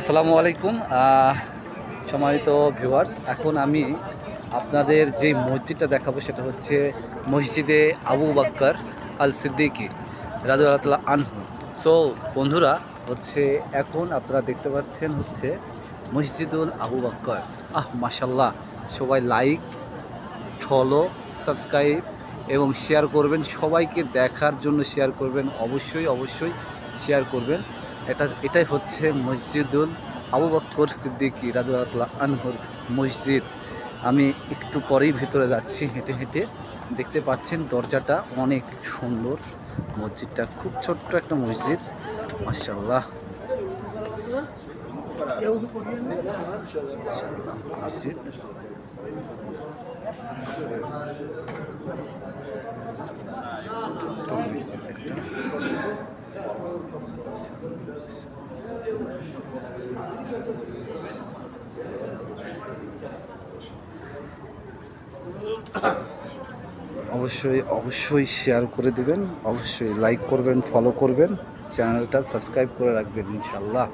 আসসালামু আলাইকুম। সম্মানিত ভিউয়ার্স এখন আমি আপনাদের যে মসজিদটা দেখাবো সেটা হচ্ছে মসজিদে আবু বাক্কার আল সিদ্দিকি রাজু আল্লাহ আনহু। সো বন্ধুরা, হচ্ছে এখন আপনারা দেখতে পাচ্ছেন হচ্ছে মসজিদুল আবু বাক্কর। আহ মাসাল্লাহ সবাই লাইক ফলো সাবস্ক্রাইব এবং শেয়ার করবেন। সবাইকে দেখার জন্য শেয়ার করবেন। অবশ্যই অবশ্যই শেয়ার করবেন। এটা, এটাই হচ্ছে মসজিদুল আবু বক্কর সিদ্দিকী রাজুল্লাহ আনহুর মসজিদ। আমি একটু পরেই ভিতরে যাচ্ছি, হেঁটে হেঁটে। দেখতে পাচ্ছেন দরজাটা অনেক সুন্দর। মসজিদটা খুব ছোট্ট একটা মসজিদ মাসাল্লাহ মসজিদ। মসজিদ একটা। অবশ্যই অবশ্যই শেয়ার করে দেবেন, অবশ্যই লাইক করবেন ফলো করবেন, চ্যানেলটা সাবস্ক্রাইব করে রাখবেন ইনশাল্লাহ